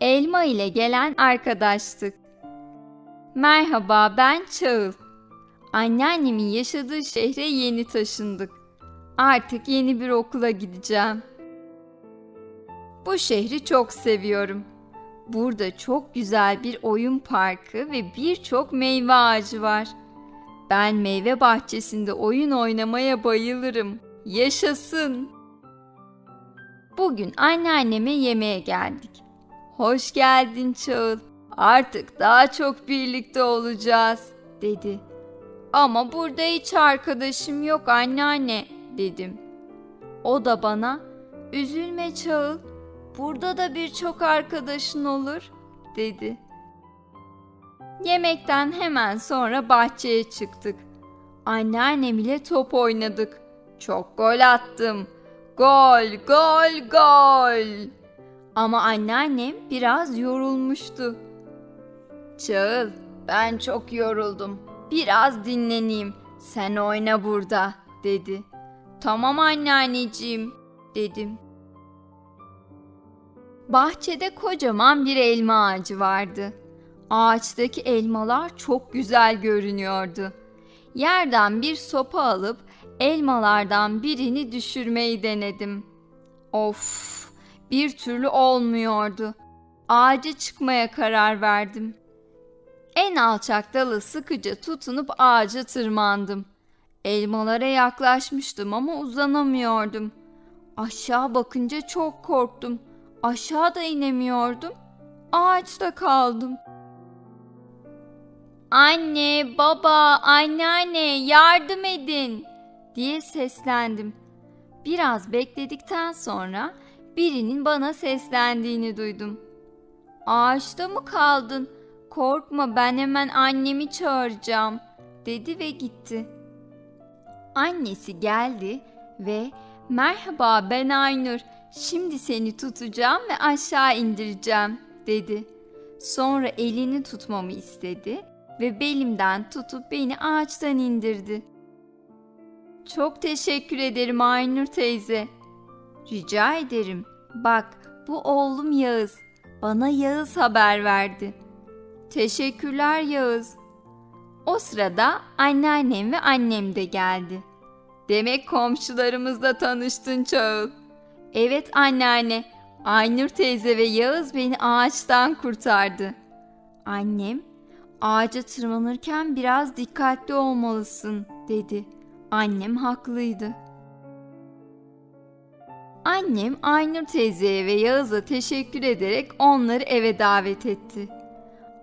elma ile gelen arkadaştık. Merhaba ben Çağıl. Anneannemin yaşadığı şehre yeni taşındık. Artık yeni bir okula gideceğim. Bu şehri çok seviyorum. Burada çok güzel bir oyun parkı ve birçok meyve ağacı var. Ben meyve bahçesinde oyun oynamaya bayılırım. Yaşasın. Bugün anneanneme yemeğe geldik. Hoş geldin Çağıl. Artık daha çok birlikte olacağız, dedi. Ama burada hiç arkadaşım yok anneanne, dedim. O da bana, üzülme Çağıl, burada da birçok arkadaşın olur, dedi. Yemekten hemen sonra bahçeye çıktık. Anneannem ile top oynadık. Çok gol attım. Gol, gol, gol. Ama anneannem biraz yorulmuştu. Çağıl, ben çok yoruldum. Biraz dinleneyim. Sen oyna burada, dedi. Tamam anneanneciğim, dedim. Bahçede kocaman bir elma ağacı vardı. Ağaçtaki elmalar çok güzel görünüyordu. Yerden bir sopa alıp elmalardan birini düşürmeyi denedim. Of, bir türlü olmuyordu. Ağaca çıkmaya karar verdim. En alçak dalı sıkıca tutunup ağaca tırmandım. Elmalara yaklaşmıştım ama uzanamıyordum. Aşağı bakınca çok korktum. Aşağı da inemiyordum. Ağaçta kaldım. Anne, baba, anneanne yardım edin diye seslendim. Biraz bekledikten sonra birinin bana seslendiğini duydum. Ağaçta mı kaldın? Korkma ben hemen annemi çağıracağım dedi ve gitti. Annesi geldi ve merhaba ben Aynur şimdi seni tutacağım ve aşağı indireceğim dedi. Sonra elini tutmamı istedi ve belimden tutup beni ağaçtan indirdi. Çok teşekkür ederim Aynur teyze. Rica ederim. Bak bu oğlum Yağız. Bana Yağız haber verdi. Teşekkürler Yağız. O sırada anneannem ve annem de geldi. Demek komşularımızla tanıştın Çağıl. Evet anneanne, Aynur teyze ve Yağız beni ağaçtan kurtardı. Annem, ağaca tırmanırken biraz dikkatli olmalısın dedi. Annem haklıydı. Annem Aynur teyzeye ve Yağız'a teşekkür ederek onları eve davet etti.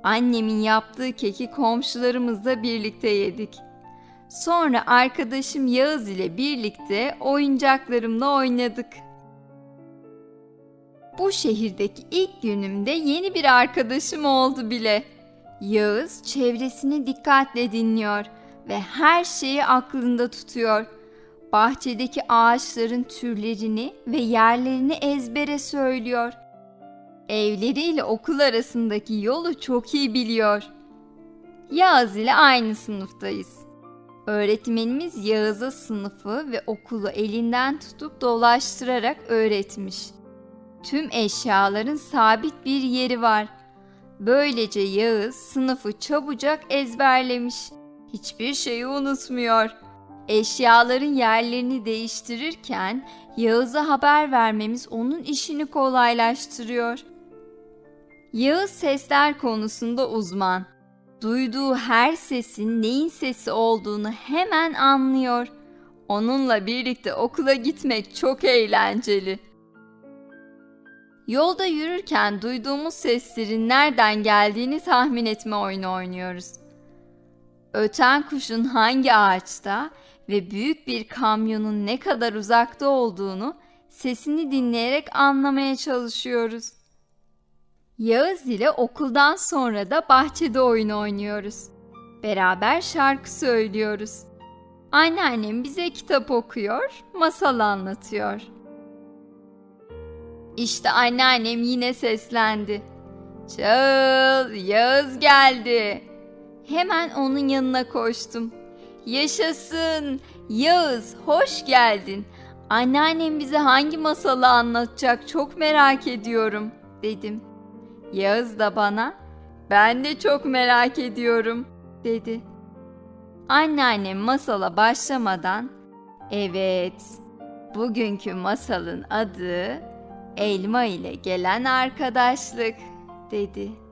Annemin yaptığı keki komşularımızla birlikte yedik. Sonra arkadaşım Yağız ile birlikte oyuncaklarımla oynadık. Bu şehirdeki ilk günümde yeni bir arkadaşım oldu bile. Yağız çevresini dikkatle dinliyor ve her şeyi aklında tutuyor. Bahçedeki ağaçların türlerini ve yerlerini ezbere söylüyor. Evleriyle okul arasındaki yolu çok iyi biliyor. Yağız ile aynı sınıftayız. Öğretmenimiz Yağız'a sınıfı ve okulu elinden tutup dolaştırarak öğretmiş. Tüm eşyaların sabit bir yeri var. Böylece Yağız sınıfı çabucak ezberlemiş. Hiçbir şeyi unutmuyor. Eşyaların yerlerini değiştirirken Yağız'a haber vermemiz onun işini kolaylaştırıyor. Yağız sesler konusunda uzman. Duyduğu her sesin neyin sesi olduğunu hemen anlıyor. Onunla birlikte okula gitmek çok eğlenceli. Yolda yürürken duyduğumuz seslerin nereden geldiğini tahmin etme oyunu oynuyoruz. Öten kuşun hangi ağaçta ve büyük bir kamyonun ne kadar uzakta olduğunu sesini dinleyerek anlamaya çalışıyoruz. Yağız ile okuldan sonra da bahçede oyun oynuyoruz. Beraber şarkı söylüyoruz. Anneannem bize kitap okuyor, masal anlatıyor. İşte anneannem yine seslendi. Çağıl, Yağız geldi. Hemen onun yanına koştum. Yaşasın, Yağız, hoş geldin. Anneannem bize hangi masalı anlatacak çok merak ediyorum, dedim. Yağız da bana ben de çok merak ediyorum dedi. Anneannem masala başlamadan evet bugünkü masalın adı elma ile gelen arkadaşlık dedi.